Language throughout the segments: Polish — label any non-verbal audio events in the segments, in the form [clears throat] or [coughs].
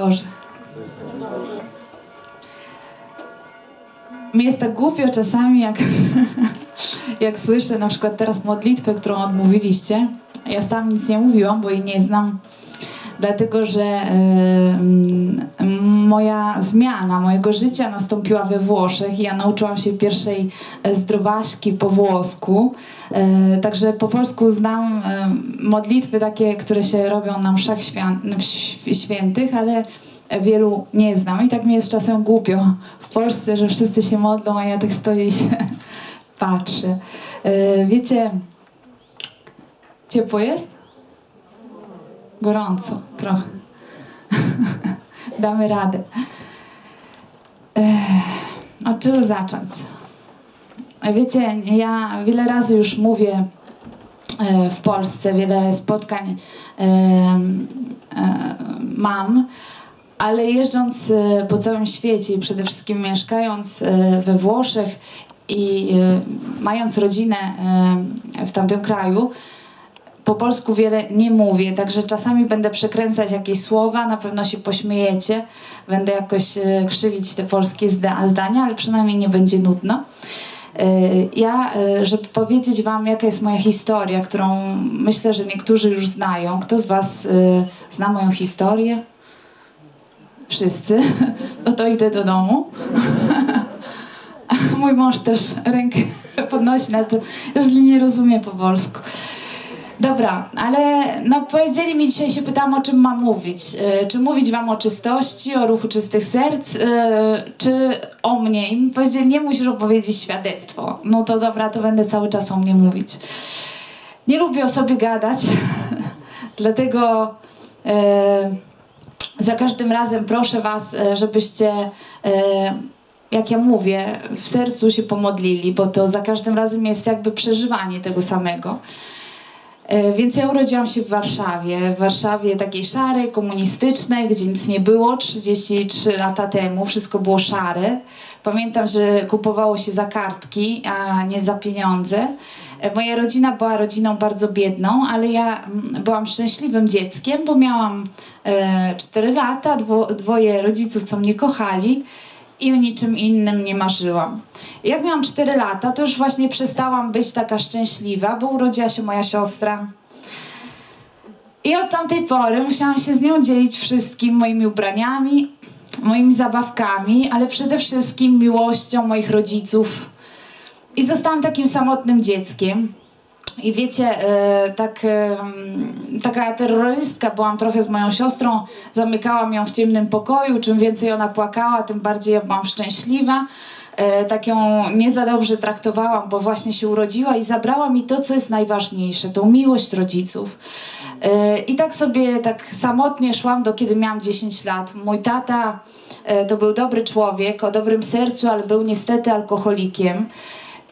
Boże. Mi jest tak głupio czasami, jak, [laughs] jak słyszę na przykład teraz modlitwę, którą odmówiliście. Ja tam nic nie mówiłam, bo jej nie znam. Dlatego, że moja zmiana mojego życia nastąpiła we Włoszech i ja nauczyłam się pierwszej e, zdrowaśki po włosku. E, Także po polsku znam e, modlitwy takie, które się robią na mszach świętych, ale wielu nie znam. I tak mi jest czasem głupio w Polsce, że wszyscy się modlą, a ja tak stoję i się [laughs] patrzę. Wiecie, ciepło jest? Gorąco trochę. [laughs] Damy radę. Od czego zacząć? Wiecie, ja wiele razy już mówię e, w Polsce, wiele spotkań e, e, mam, ale jeżdżąc e, po całym świecie i przede wszystkim mieszkając e, we Włoszech i e, mając rodzinę e, w tamtym kraju, po polsku wiele nie mówię, także czasami będę przekręcać jakieś słowa, na pewno się pośmiejecie, będę jakoś e, krzywić te polskie zda- zdania, ale przynajmniej nie będzie nudno. E, Ja, e, żeby powiedzieć Wam, jaka jest moja historia, którą myślę, że niektórzy już znają. Kto z Was zna moją historię? Wszyscy? [laughs] No to idę do domu. [laughs] Mój mąż też rękę [laughs] podnosi na to, jeżeli nie rozumie po polsku. Dobra, ale no powiedzieli mi dzisiaj, się pytałam o czym mam mówić. E, Czy mówić wam o czystości, o ruchu czystych serc, e, czy o mnie? I mi powiedzieli, nie musisz opowiedzieć świadectwo. No to dobra, to będę cały czas o mnie mówić. Nie lubię o sobie gadać, [laughs] dlatego e, za każdym razem proszę was, żebyście jak ja mówię, w sercu się pomodlili, bo to za każdym razem jest jakby przeżywanie tego samego. E, Więc ja urodziłam się w Warszawie, w Warszawie takiej szarej, komunistycznej, gdzie nic nie było 33 lata temu, wszystko było szare. Pamiętam, że kupowało się za kartki, a nie za pieniądze. E, Moja rodzina była rodziną bardzo biedną, ale ja byłam szczęśliwym dzieckiem, bo miałam e, 4 lata, dwo, dwoje rodziców, co mnie kochali i o niczym innym nie marzyłam. Jak miałam 4 lata, to już właśnie przestałam być taka szczęśliwa, bo urodziła się moja siostra. I od tamtej pory musiałam się z nią dzielić wszystkim moimi ubraniami, moimi zabawkami, ale przede wszystkim miłością moich rodziców. I zostałam takim samotnym dzieckiem. I wiecie, e, tak, e, taka terrorystka byłam trochę z moją siostrą, zamykałam ją w ciemnym pokoju. Czym więcej ona płakała, tym bardziej ja byłam szczęśliwa. E, tak ją nie za dobrze traktowałam, bo właśnie się urodziła i zabrała mi to, co jest najważniejsze, tą miłość rodziców. I tak sobie, tak samotnie szłam do kiedy miałam 10 lat. Mój tata to był dobry człowiek, o dobrym sercu, ale był niestety alkoholikiem.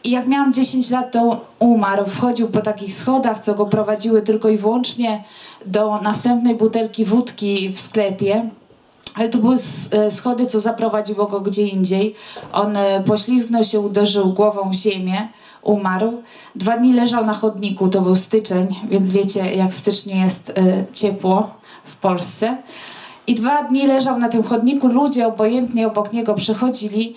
I jak miałam 10 lat, to umarł. Wchodził po takich schodach, co go prowadziły tylko i wyłącznie do następnej butelki wódki w sklepie. Ale to były e, schody, co zaprowadziło go gdzie indziej. On e, poślizgnął się, uderzył głową w ziemię, umarł. Dwa dni leżał na chodniku, to był styczeń, więc wiecie, jak w styczniu jest e, ciepło w Polsce. I dwa dni leżał na tym chodniku, ludzie obojętnie obok niego przechodzili,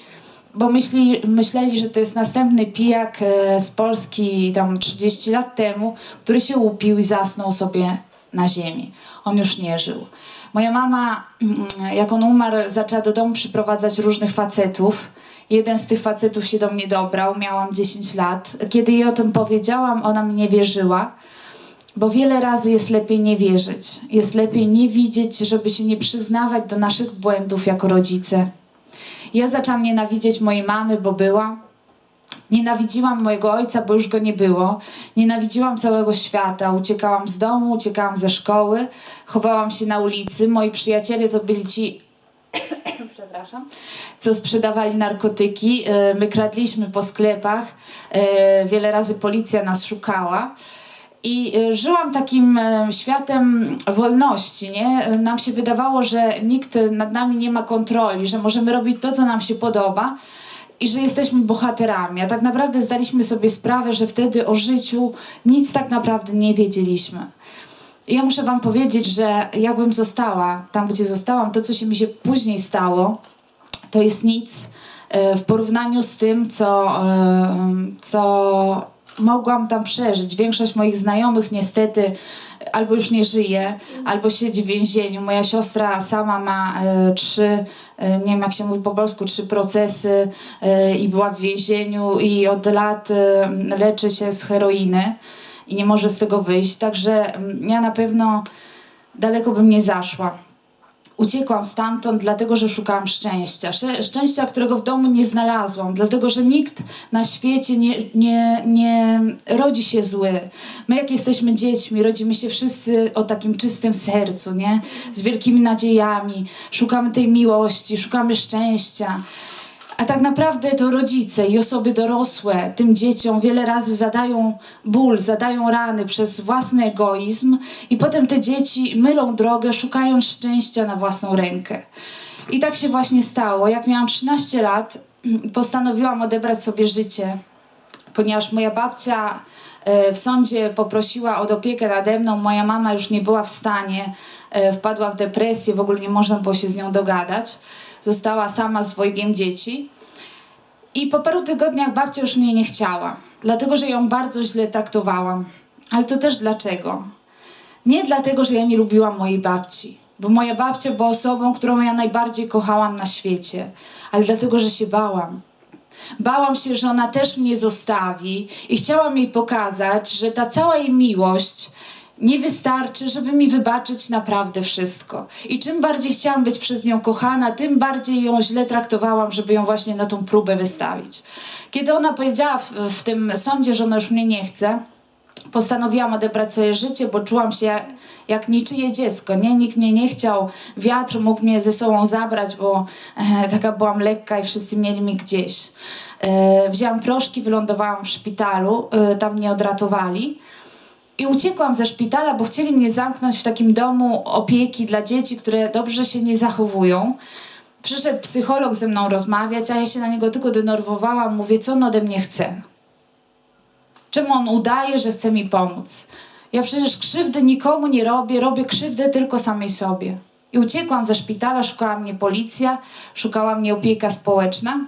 bo myśli, myśleli, że to jest następny pijak e, z Polski tam 30 lat temu, który się upił i zasnął sobie na ziemi. On już nie żył. Moja mama, mm, jak on umarł, zaczęła do domu przyprowadzać różnych facetów. Jeden z tych facetów się do mnie dobrał, miałam 10 lat. Kiedy jej o tym powiedziałam, ona mi nie wierzyła. Bo wiele razy jest lepiej nie wierzyć. Jest lepiej nie widzieć, żeby się nie przyznawać do naszych błędów jako rodzice. Ja zaczęłam nienawidzieć mojej mamy, bo była. Nienawidziłam mojego ojca, bo już go nie było. Nienawidziłam całego świata. Uciekałam z domu, uciekałam ze szkoły, chowałam się na ulicy. Moi przyjaciele to byli ci, [coughs] przepraszam, co sprzedawali narkotyki. E, My kradliśmy po sklepach. E, Wiele razy policja nas szukała. I e, żyłam takim e, światem wolności, nie? Nam się wydawało, że nikt nad nami nie ma kontroli, że możemy robić to, co nam się podoba i że jesteśmy bohaterami. A tak naprawdę zdaliśmy sobie sprawę, że wtedy o życiu nic tak naprawdę nie wiedzieliśmy. I ja muszę wam powiedzieć, że jakbym została tam, gdzie zostałam, to co się mi się później stało, to jest nic e, w porównaniu z tym, co, co mogłam tam przeżyć. Większość moich znajomych niestety albo już nie żyje, albo siedzi w więzieniu. Moja siostra sama ma e, trzy, e, nie wiem jak się mówi po polsku, trzy procesy e, i była w więzieniu i od lat e, leczy się z heroiny i nie może z tego wyjść. Także mm, ja na pewno daleko bym nie zaszła. Uciekłam stamtąd, dlatego że szukałam szczęścia. Szczęścia, którego w domu nie znalazłam, dlatego że nikt na świecie nie, nie, nie rodzi się zły. My, jak jesteśmy dziećmi, rodzimy się wszyscy o takim czystym sercu, nie? Z wielkimi nadziejami. Szukamy tej miłości, szukamy szczęścia. A tak naprawdę to rodzice i osoby dorosłe tym dzieciom wiele razy zadają ból, zadają rany przez własny egoizm, i potem te dzieci mylą drogę, szukając szczęścia na własną rękę. I tak się właśnie stało. Jak miałam 13 lat, [clears throat] postanowiłam odebrać sobie życie, ponieważ moja babcia e, w sądzie poprosiła o opiekę nade mną. Moja mama już nie była w stanie, e, wpadła w depresję, w ogóle nie można było się z nią dogadać. Została sama z dwojgiem dzieci. I po paru tygodniach babcia już mnie nie chciała, dlatego że ją bardzo źle traktowałam. Ale to też dlaczego? Nie dlatego, że ja nie lubiłam mojej babci, bo moja babcia była osobą, którą ja najbardziej kochałam na świecie, ale dlatego, że się bałam. Bałam się, że ona też mnie zostawi i chciałam jej pokazać, że ta cała jej miłość nie wystarczy, żeby mi wybaczyć naprawdę wszystko. I czym bardziej chciałam być przez nią kochana, tym bardziej ją źle traktowałam, żeby ją właśnie na tą próbę wystawić. Kiedy ona powiedziała w, w tym sądzie, że ona już mnie nie chce, postanowiłam odebrać swoje życie, bo czułam się jak niczyje dziecko. Nie? Nikt mnie nie chciał, wiatr mógł mnie ze sobą zabrać, bo e, taka byłam lekka i wszyscy mieli mi gdzieś. E, wzięłam proszki, wylądowałam w szpitalu, e, tam mnie odratowali. I uciekłam ze szpitala, bo chcieli mnie zamknąć w takim domu opieki dla dzieci, które dobrze się nie zachowują. Przyszedł psycholog ze mną rozmawiać, a ja się na niego tylko denerwowałam. Mówię, co on ode mnie chce? Czemu on udaje, że chce mi pomóc? Ja przecież krzywdy nikomu nie robię, robię krzywdę tylko samej sobie. I uciekłam ze szpitala, szukała mnie policja, szukała mnie opieka społeczna.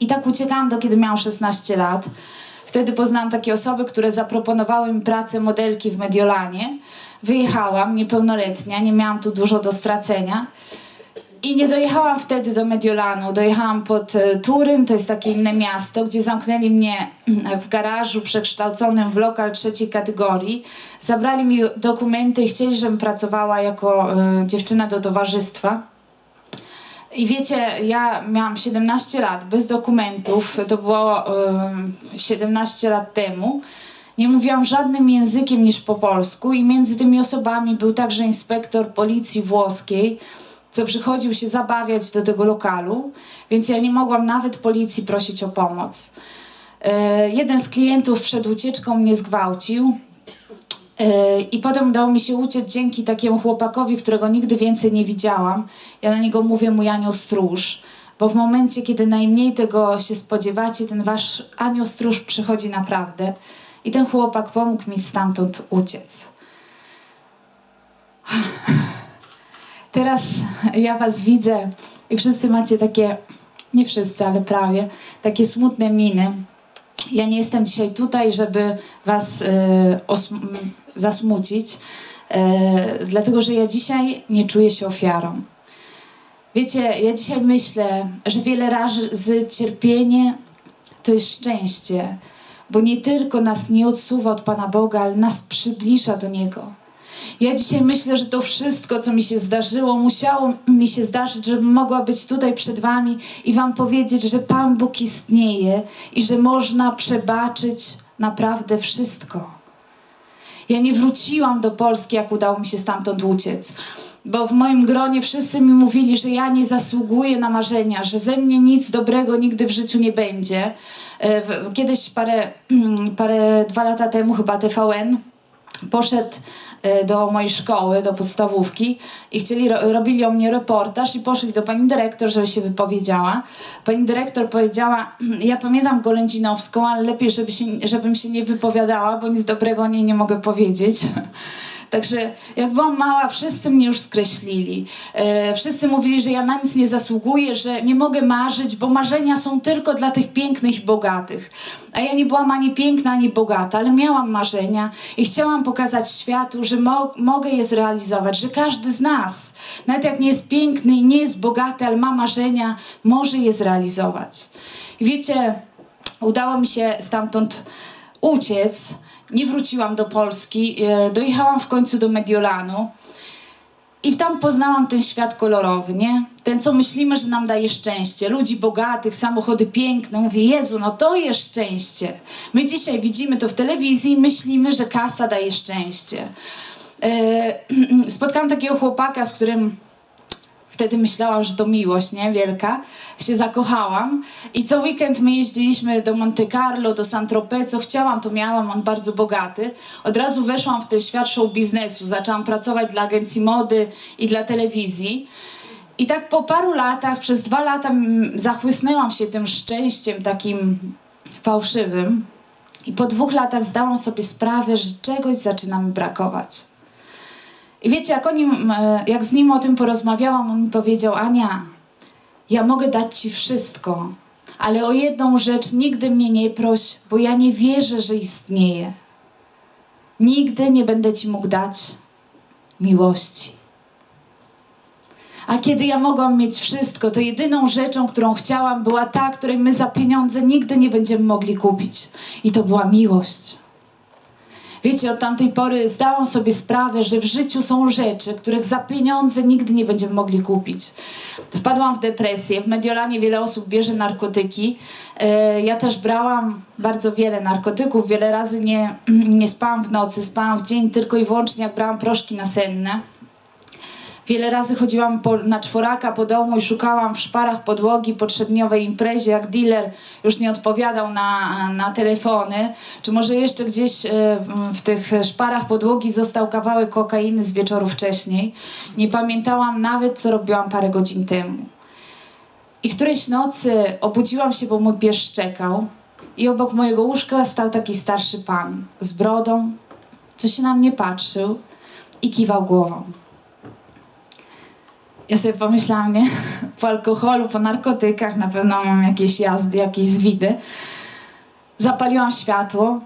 I tak uciekałam do kiedy miałam 16 lat. Wtedy poznałam takie osoby, które zaproponowały mi pracę modelki w Mediolanie. Wyjechałam, niepełnoletnia, nie miałam tu dużo do stracenia. I nie dojechałam wtedy do Mediolanu. Dojechałam pod e, Turyn, to jest takie inne miasto, gdzie zamknęli mnie w garażu przekształconym w lokal trzeciej kategorii. Zabrali mi dokumenty i chcieli, żebym pracowała jako e, dziewczyna do towarzystwa. I wiecie, ja miałam 17 lat bez dokumentów, to było y, 17 lat temu. Nie mówiłam żadnym językiem niż po polsku, i między tymi osobami był także inspektor policji włoskiej, co przychodził się zabawiać do tego lokalu, więc ja nie mogłam nawet policji prosić o pomoc. Y, jeden z klientów przed ucieczką mnie zgwałcił. Yy, I potem udało mi się uciec dzięki takiemu chłopakowi, którego nigdy więcej nie widziałam. Ja na niego mówię mój anioł stróż, bo w momencie, kiedy najmniej tego się spodziewacie, ten wasz anioł stróż przychodzi naprawdę. I ten chłopak pomógł mi stamtąd uciec. [sighs] Teraz ja was widzę i wszyscy macie takie, nie wszyscy, ale prawie, takie smutne miny. Ja nie jestem dzisiaj tutaj, żeby was y, zasmucić, y, dlatego że ja dzisiaj nie czuję się ofiarą. Wiecie, ja dzisiaj myślę, że wiele razy cierpienie to jest szczęście, bo nie tylko nas nie odsuwa od Pana Boga, ale nas przybliża do Niego. Ja dzisiaj myślę, że to wszystko, co mi się zdarzyło, musiało mi się zdarzyć, żebym mogła być tutaj przed Wami i Wam powiedzieć, że Pan Bóg istnieje i że można przebaczyć naprawdę wszystko. Ja nie wróciłam do Polski, jak udało mi się stamtąd uciec. Bo w moim gronie wszyscy mi mówili, że ja nie zasługuję na marzenia, że ze mnie nic dobrego nigdy w życiu nie będzie. E, Kiedyś parę, [clears throat] parę dwa lata temu chyba TVN poszedł e, do mojej szkoły, do podstawówki i chcieli, ro, robili o mnie reportaż i poszli do pani dyrektor, żeby się wypowiedziała. Pani dyrektor powiedziała, [clears throat] ja pamiętam Golędzinowską, ale lepiej, żeby się, żebym się nie wypowiadała, bo nic dobrego o niej nie mogę powiedzieć. [laughs] Także jak byłam mała, wszyscy mnie już skreślili. E, wszyscy mówili, że ja na nic nie zasługuję, że nie mogę marzyć, bo marzenia są tylko dla tych pięknych i bogatych. A ja nie byłam ani piękna, ani bogata, ale miałam marzenia i chciałam pokazać światu, że mo- mogę je zrealizować, że każdy z nas, nawet jak nie jest piękny i nie jest bogaty, ale ma marzenia, może je zrealizować. I wiecie, udało mi się stamtąd uciec. Nie wróciłam do Polski. e, Dojechałam w końcu do Mediolanu. I tam poznałam ten świat kolorowy, nie? Ten, co myślimy, że nam daje szczęście. Ludzi bogatych, samochody piękne. Mówię, Jezu, no to jest szczęście. My dzisiaj widzimy to w telewizji i myślimy, że kasa daje szczęście. E, [clears throat] spotkałam takiego chłopaka, z którym wtedy myślałam, że to miłość, nie? Wielka. Się zakochałam i co weekend my jeździliśmy do Monte Carlo, do Saint-Tropez, co chciałam, to miałam, on bardzo bogaty. Od razu weszłam w ten świat show biznesu, zaczęłam pracować dla agencji mody i dla telewizji. I tak po paru latach, przez dwa lata zachłysnęłam się tym szczęściem takim fałszywym. I po dwóch latach zdałam sobie sprawę, że czegoś zaczyna mi brakować. I wiecie, jak, o nim, e, jak z nim o tym porozmawiałam, on mi powiedział: Ania, ja mogę dać ci wszystko, ale o jedną rzecz nigdy mnie nie proś, bo ja nie wierzę, że istnieje. Nigdy nie będę ci mógł dać miłości. A kiedy ja mogłam mieć wszystko, to jedyną rzeczą, którą chciałam, była ta, której my za pieniądze nigdy nie będziemy mogli kupić. I to była miłość. Wiecie, od tamtej pory zdałam sobie sprawę, że w życiu są rzeczy, których za pieniądze nigdy nie będziemy mogli kupić. Wpadłam w depresję. W Mediolanie wiele osób bierze narkotyki. E, Ja też brałam bardzo wiele narkotyków. Wiele razy nie, [clears throat] nie spałam w nocy, spałam w dzień tylko i wyłącznie jak brałam proszki nasenne. Wiele razy chodziłam po, na czworaka po domu i szukałam w szparach podłogi po trzydniowej imprezie, jak dealer już nie odpowiadał na, na telefony. Czy może jeszcze gdzieś e, w tych szparach podłogi został kawałek kokainy z wieczoru wcześniej. Nie pamiętałam nawet, co robiłam parę godzin temu. I którejś nocy obudziłam się, bo mój pies szczekał. I obok mojego łóżka stał taki starszy pan z brodą, co się na mnie patrzył i kiwał głową. Ja sobie pomyślałam, nie? Po alkoholu, po narkotykach na pewno mam jakieś jazdy, jakieś zwidy. Zapaliłam światło.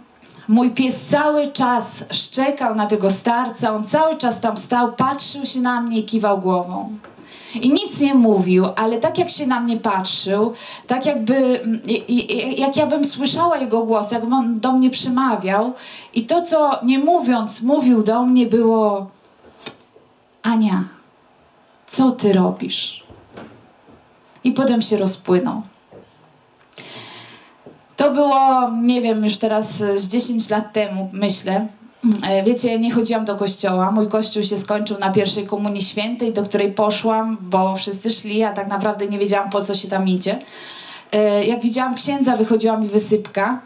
Mój pies cały czas szczekał na tego starca, on cały czas tam stał, patrzył się na mnie i kiwał głową. I nic nie mówił, ale tak jak się na mnie patrzył, tak jakby, jak ja bym słyszała jego głos, jak on do mnie przemawiał, i to, co nie mówiąc, mówił do mnie, było: Ania, co ty robisz? I potem się rozpłynął. To było, nie wiem, już teraz z 10 lat temu, myślę. E, Wiecie, nie chodziłam do kościoła. Mój kościół się skończył na pierwszej komunii świętej, do której poszłam, bo wszyscy szli, a tak naprawdę nie wiedziałam, po co się tam idzie. E, Jak widziałam księdza, wychodziła mi wysypka.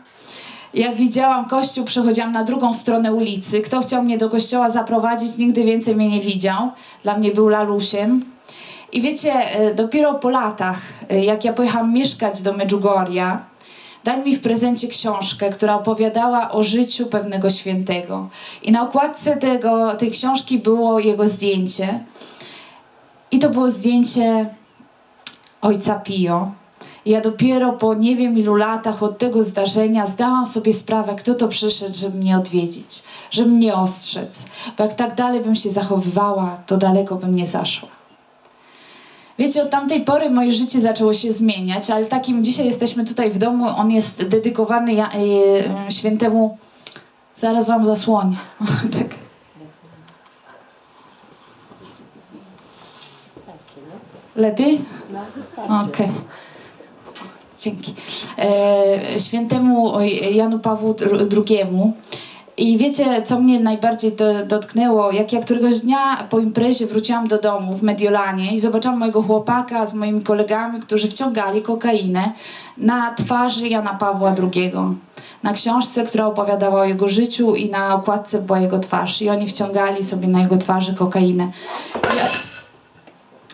Jak widziałam kościół, przechodziłam na drugą stronę ulicy. Kto chciał mnie do kościoła zaprowadzić, nigdy więcej mnie nie widział. Dla mnie był lalusiem. I wiecie, e, dopiero po latach, e, jak ja pojechałam mieszkać do Medjugorja, dali mi w prezencie książkę, która opowiadała o życiu pewnego świętego. I na okładce tego, tej książki było jego zdjęcie. I to było zdjęcie ojca Pio. I Ja dopiero po nie wiem ilu latach od tego zdarzenia zdałam sobie sprawę, kto to przyszedł, żeby mnie odwiedzić, żeby mnie ostrzec. Bo jak tak dalej bym się zachowywała, to daleko bym nie zaszła. Wiecie, od tamtej pory moje życie zaczęło się zmieniać, ale takim dzisiaj jesteśmy tutaj w domu, on jest dedykowany ja, e, świętemu. Zaraz wam zasłonię. [laughs] Czekaj. Lepiej? Okej. Dzięki. E, świętemu Janu Pawłu II. I wiecie, co mnie najbardziej do, dotknęło? Jak ja któregoś dnia po imprezie wróciłam do domu w Mediolanie i zobaczyłam mojego chłopaka z moimi kolegami, którzy wciągali kokainę na twarzy Jana Pawła II. Na książce, która opowiadała o jego życiu i na okładce była jego twarz. I oni wciągali sobie na jego twarzy kokainę.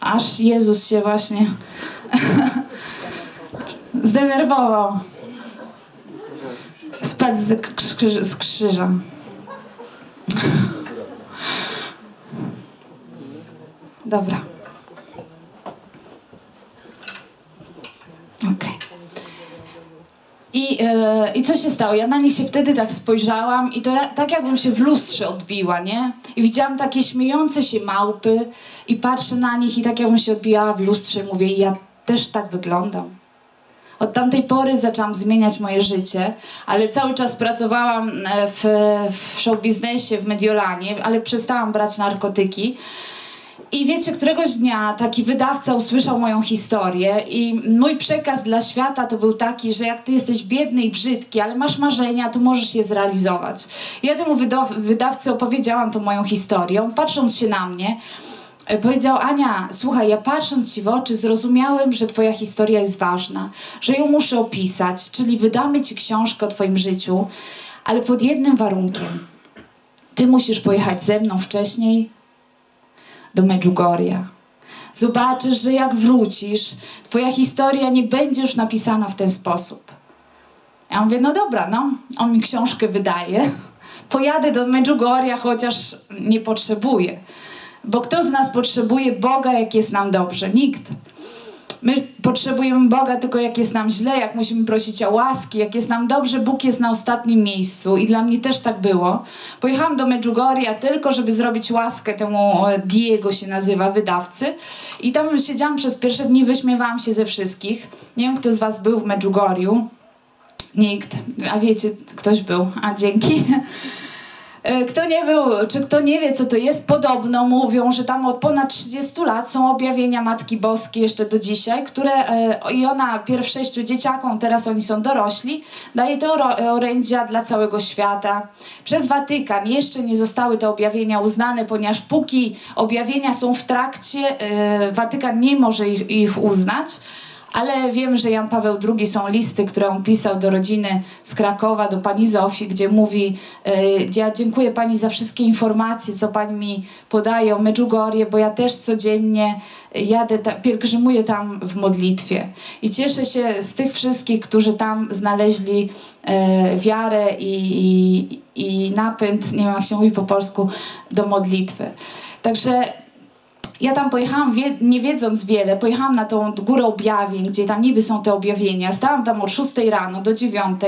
Aż Jezus się właśnie [laughs] zdenerwował. Spadł z krzyża. Z krzyża. Dobra. Okej. I, e, I co się stało? Ja na nich się wtedy tak spojrzałam i to tak jakbym się w lustrze odbiła, nie? I widziałam takie śmiejące się małpy i patrzę na nich i tak jakbym się odbijała w lustrze i mówię, ja też tak wyglądam. Od tamtej pory zaczęłam zmieniać moje życie, ale cały czas pracowałam e, w, w show biznesie, w Mediolanie, ale przestałam brać narkotyki. I wiecie, któregoś dnia taki wydawca usłyszał moją historię i mój przekaz dla świata to był taki, że jak ty jesteś biedny i brzydki, ale masz marzenia, to możesz je zrealizować. Ja temu wydaw- wydawcy opowiedziałam tą moją historię. Patrząc się na mnie, powiedział Ania, słuchaj, ja patrząc ci w oczy zrozumiałem, że twoja historia jest ważna, że ją muszę opisać, czyli wydamy ci książkę o twoim życiu, ale pod jednym warunkiem. Ty musisz pojechać ze mną wcześniej do Medjugorja. Zobaczysz, że jak wrócisz, twoja historia nie będzie już napisana w ten sposób. Ja mówię, no dobra, no. On mi książkę wydaje. Pojadę do Medjugorja, chociaż nie potrzebuję. Bo kto z nas potrzebuje Boga, jak jest nam dobrze? Nikt. My potrzebujemy Boga tylko jak jest nam źle, jak musimy prosić o łaski, jak jest nam dobrze, Bóg jest na ostatnim miejscu i dla mnie też tak było. Pojechałam do Medjugorja tylko, żeby zrobić łaskę temu e, Diego się nazywa, wydawcy i tam siedziałam przez pierwsze dni, wyśmiewałam się ze wszystkich. Nie wiem, kto z was był w Medjugorju. Nikt. A wiecie, ktoś był. A dzięki. [laughs] E, Kto nie był, czy kto nie wie, co to jest, podobno mówią, że tam od ponad 30 lat są objawienia Matki Boskiej jeszcze do dzisiaj, które e, i ona pierw sześciu dzieciakom, teraz oni są dorośli, daje te oro- orędzia dla całego świata. Przez Watykan jeszcze nie zostały te objawienia uznane, ponieważ póki objawienia są w trakcie, e, Watykan nie może ich, ich uznać. Ale wiem, że Jan Paweł II są listy, które on pisał do rodziny z Krakowa, do pani Zofii, gdzie mówi: e, Ja dziękuję pani za wszystkie informacje, co pani mi podaje o Medjugorje, bo ja też codziennie jadę, ta, pielgrzymuję tam w modlitwie. I cieszę się z tych wszystkich, którzy tam znaleźli e, wiarę i, i, i napęd, nie wiem jak się mówi po polsku, do modlitwy. Także ja tam pojechałam wie, nie wiedząc wiele, pojechałam na tą górę objawień, gdzie tam niby są te objawienia. Stałam tam od 6 rano do 9,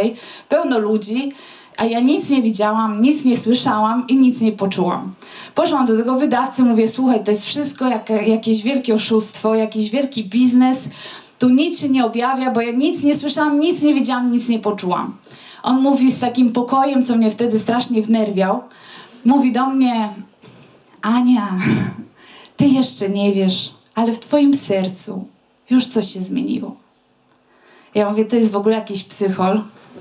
pełno ludzi, a ja nic nie widziałam, nic nie słyszałam i nic nie poczułam. Poszłam do tego wydawcy, mówię, słuchaj, to jest wszystko jak, jakieś wielkie oszustwo, jakiś wielki biznes. Tu nic się nie objawia, bo ja nic nie słyszałam, nic nie widziałam, nic nie poczułam. On mówi z takim pokojem, co mnie wtedy strasznie wnerwiał. Mówi do mnie, Ania, ty jeszcze nie wiesz, ale w twoim sercu już coś się zmieniło. Ja mówię, to jest w ogóle jakiś psychol.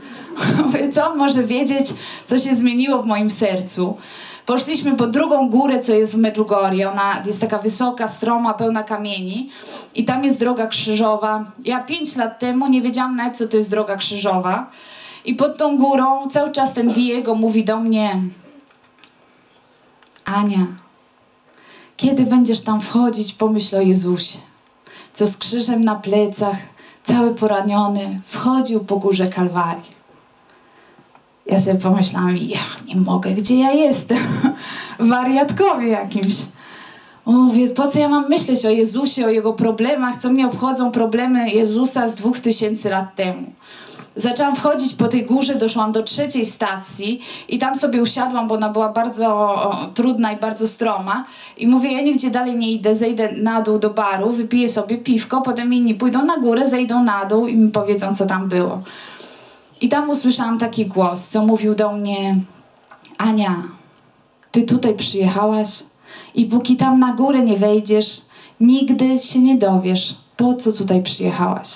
[laughs] Mówię, co on może wiedzieć, co się zmieniło w moim sercu? Poszliśmy po drugą górę, co jest w Medjugorje. Ona jest taka wysoka, stroma, pełna kamieni. I tam jest droga krzyżowa. Ja pięć lat temu nie wiedziałam nawet, co to jest droga krzyżowa. I pod tą górą cały czas ten Diego mówi do mnie Ania, kiedy będziesz tam wchodzić, pomyśl o Jezusie, co z krzyżem na plecach, cały poraniony, wchodził po górze Kalwarii. Ja sobie pomyślałam, ja nie mogę, gdzie ja jestem? [laughs] Wariatkowie jakimś. Mówię, po co ja mam myśleć o Jezusie, o Jego problemach, co mnie obchodzą problemy Jezusa z dwóch tysięcy lat temu. Zaczęłam wchodzić po tej górze, doszłam do trzeciej stacji i tam sobie usiadłam, bo ona była bardzo trudna i bardzo stroma. I mówię, ja nigdzie dalej nie idę, zejdę na dół do baru, wypiję sobie piwko, potem inni pójdą na górę, zejdą na dół i mi powiedzą, co tam było. I tam usłyszałam taki głos, co mówił do mnie, Ania, ty tutaj przyjechałaś i póki tam na górę nie wejdziesz, nigdy się nie dowiesz, po co tutaj przyjechałaś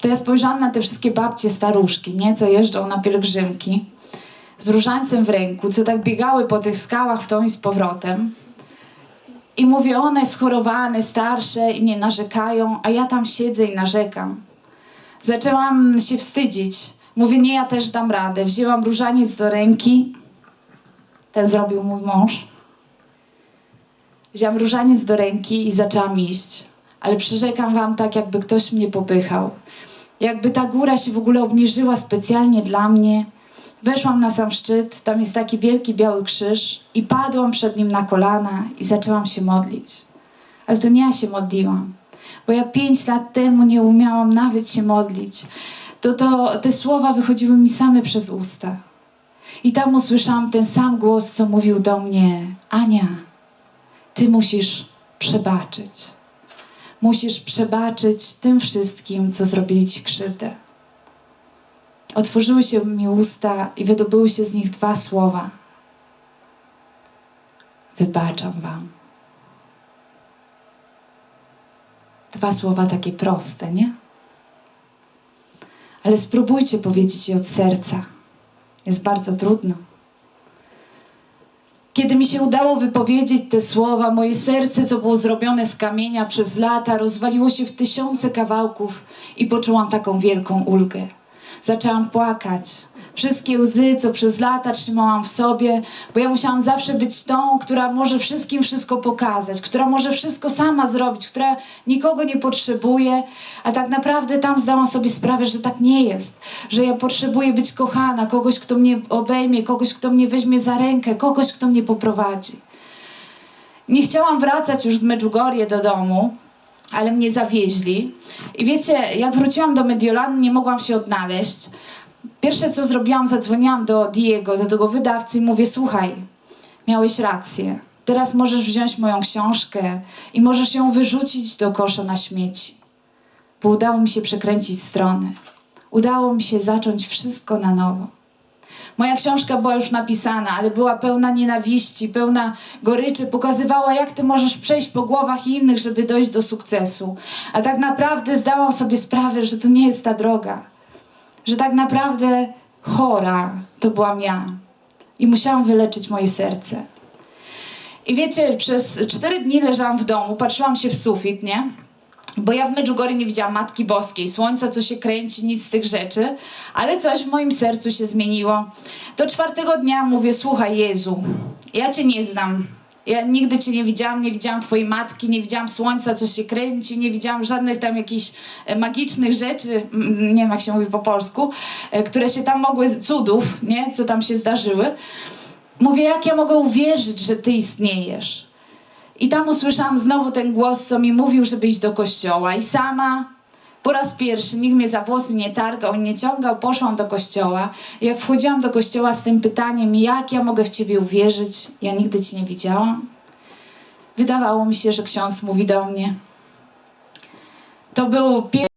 to ja spojrzałam na te wszystkie babcie staruszki, nie, co jeżdżą na pielgrzymki z różańcem w ręku, co tak biegały po tych skałach w tą i z powrotem. I mówię, one schorowane, starsze i nie narzekają, a ja tam siedzę i narzekam. Zaczęłam się wstydzić. Mówię, nie, ja też dam radę. Wzięłam różaniec do ręki. Ten zrobił mój mąż. Wzięłam różaniec do ręki i zaczęłam iść. Ale przyrzekam wam tak, jakby ktoś mnie popychał. Jakby ta góra się w ogóle obniżyła specjalnie dla mnie. Weszłam na sam szczyt, tam jest taki wielki biały krzyż i padłam przed nim na kolana i zaczęłam się modlić. Ale to nie ja się modliłam, bo ja pięć lat temu nie umiałam nawet się modlić. To, to te słowa wychodziły mi same przez usta. I tam usłyszałam ten sam głos, co mówił do mnie: Ania, ty musisz przebaczyć. Musisz przebaczyć tym wszystkim, co zrobili ci krzywdę. Otworzyły się mi usta i wydobyły się z nich dwa słowa. Wybaczam wam. Dwa słowa takie proste, nie? Ale spróbujcie powiedzieć je od serca. Jest bardzo trudno. Kiedy mi się udało wypowiedzieć te słowa, moje serce, co było zrobione z kamienia przez lata, rozwaliło się w tysiące kawałków i poczułam taką wielką ulgę. Zaczęłam płakać. Wszystkie łzy, co przez lata trzymałam w sobie, bo ja musiałam zawsze być tą, która może wszystkim wszystko pokazać, która może wszystko sama zrobić, która nikogo nie potrzebuje, a tak naprawdę tam zdałam sobie sprawę, że tak nie jest, że ja potrzebuję być kochana, kogoś, kto mnie obejmie, kogoś, kto mnie weźmie za rękę, kogoś, kto mnie poprowadzi. Nie chciałam wracać już z Medjugorje do domu, ale mnie zawieźli. I wiecie, jak wróciłam do Mediolanu, nie mogłam się odnaleźć. Pierwsze co zrobiłam, zadzwoniłam do Diego, do tego wydawcy i mówię: Słuchaj, miałeś rację. Teraz możesz wziąć moją książkę i możesz ją wyrzucić do kosza na śmieci. Bo udało mi się przekręcić strony. Udało mi się zacząć wszystko na nowo. Moja książka była już napisana, ale była pełna nienawiści, pełna goryczy. Pokazywała, jak ty możesz przejść po głowach innych, żeby dojść do sukcesu. A tak naprawdę zdałam sobie sprawę, że to nie jest ta droga. Że tak naprawdę chora to byłam ja. I musiałam wyleczyć moje serce. I wiecie, przez cztery dni leżałam w domu, patrzyłam się w sufit, nie? Bo ja w Medjugorje nie widziałam Matki Boskiej, słońca, co się kręci, nic z tych rzeczy, ale coś w moim sercu się zmieniło. Do czwartego dnia mówię, słuchaj Jezu, ja Cię nie znam. Ja nigdy Cię nie widziałam, nie widziałam Twojej matki, nie widziałam słońca, co się kręci, nie widziałam żadnych tam jakichś e, magicznych rzeczy, nie wiem jak się mówi po polsku, e, które się tam mogły, cudów, nie, co tam się zdarzyły. Mówię, jak ja mogę uwierzyć, że Ty istniejesz? I tam usłyszałam znowu ten głos, co mi mówił, żeby iść do kościoła. I sama po raz pierwszy, nikt mnie za włosy nie targał, nie ciągał, poszłam do kościoła. Jak wchodziłam do kościoła z tym pytaniem, jak ja mogę w Ciebie uwierzyć, ja nigdy Cię nie widziałam, wydawało mi się, że ksiądz mówi do mnie. To był pierwszy